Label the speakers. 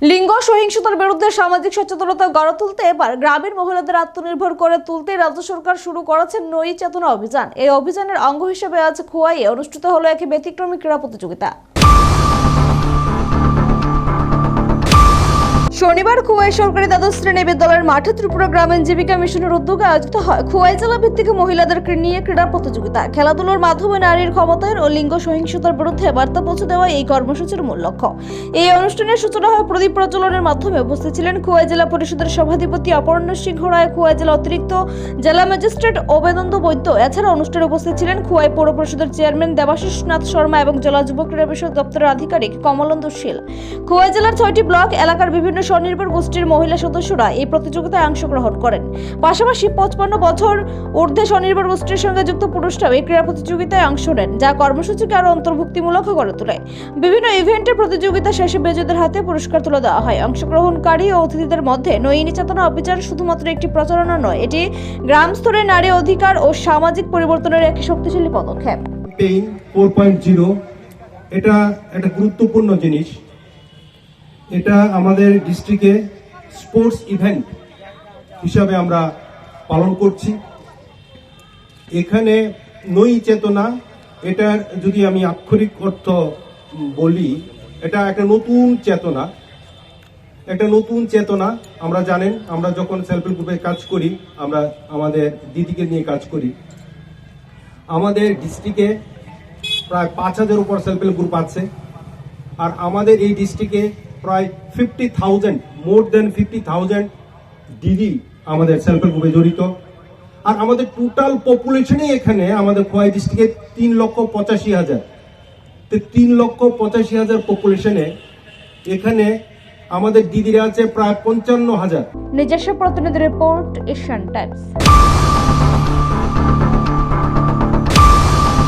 Speaker 1: লিঙ্গ সহিংসতার বিরুদ্ধে সামাজিক সচেতনতা গড়ে তুলতে এবার গ্রামের মহিলাদের আত্মনির্ভর করে তুলতে রাজ্য সরকার শুরু করেছে নই চেতনা অভিযান। এই অভিযানের অঙ্গ হিসেবে আজ খোয়াইয়ে অনুষ্ঠিত হলো এক ব্যতিক্রমী ক্রীড়া প্রতিযোগিতা। শনিবার খুয়াই সরকারি দ্বাদশ শ্রেণি বিদ্যালয়ের মাঠে ত্রিপুরা গ্রামীণ জীবিকা মিশনের উদ্যোগে আয়োজিত হয় খুয়াই জেলা ভিত্তিক মহিলাদের নিয়ে ক্রীড়া প্রতিযোগিতা। খেলাধুলার মাধ্যমে নারীর ক্ষমতায়ন ও লিঙ্গ সহিংসতার বিরুদ্ধে বার্তা পৌঁছে দেওয়া এই কর্মসূচির মূল লক্ষ্য। এই অনুষ্ঠানের সূচনা হয় প্রদীপ প্রজ্বলনের মাধ্যমে। উপস্থিত ছিলেন খুয়াই জেলা পরিষদের সভাধিপতি অপর্ণ সিংহ রায়, খুয়াই জেলা অতিরিক্ত জেলা ম্যাজিস্ট্রেট অবেদন্দ বৈদ্য। এছাড়া অনুষ্ঠানে উপস্থিত ছিলেন খুয়াই পৌর পরিষদের চেয়ারম্যান দেবাশিস নাথ শর্মা এবং জেলা যুব ক্রীড়া বিষয়ক দপ্তরের আধিকারিক কমলন্দ শীল। খোয়াই জেলার ছয়টি ব্লক, এলাকার বিভিন্ন স্বনির্ভর গোষ্ঠীর মহিলা সদস্যরা এই প্রতিযোগিতায় অংশগ্রহণ করেন। পাশাপাশি পঁচপান্ন বছর ঊর্ধ্বে স্বনির্ভর গোষ্ঠীর সঙ্গে যুক্ত পুরুষরাও এই ক্রীড়া প্রতিযোগিতায় অংশ নেন, যা কর্মসূচিকে আরও অন্তর্ভুক্তিমূলক করে তোলে। বিভিন্ন ইভেন্টের প্রতিযোগিতা শেষে বিজয়ীদের হাতে পুরস্কার তুলে দেওয়া হয়। অংশগ্রহণকারী ও অতিথিদের মধ্যে নয়িনী চেতনা অভিযান শুধুমাত্র একটি প্রচারণা নয়, এটি গ্রাম স্তরে নারী অধিকার ও সামাজিক পরিবর্তনের একটি শক্তিশালী পদক্ষেপ।
Speaker 2: পেইন ফোর পয়েন্ট জিরো এটা একটা গুরুত্বপূর্ণ জিনিস। এটা আমাদের ডিস্ট্রিক্টে স্পোর্টস ইভেন্ট হিসাবে আমরা পালন করছি। এখানে নই চেতনা, এটার যদি আমি আক্ষরিক অর্থ বলি, এটা একটা নতুন চেতনা। একটা নতুন চেতনা, আমরা জানেন, আমরা যখন সেলফ হেল্প গ্রুপে কাজ করি, আমরা আমাদের দিদিকে নিয়ে কাজ করি। আমাদের ডিস্ট্রিক্টে প্রায় পাঁচ হাজার উপর সেলফ হেল্প গ্রুপ আছে। আর আমাদের এই ডিস্ট্রিক্টে প্রায় fifty thousand more than fifty thousand দিদি আমাদের সেলফ হেল্প গ্রুপে জড়িত। আর আমাদের টোটাল পপুলেশনই এখানে আমাদের খোয়াই ডিস্ট্রিক্টে তিন লক্ষ পঁচাশি হাজার। তো তিন লক্ষ পঁচাশি হাজার পপুলেশনে এখানে আমাদের দিদিরা আছে প্রায় পঞ্চান্ন হাজার।
Speaker 1: নিজস্ব প্রতিনিধি রিপোর্ট এশিয়ান টাইমস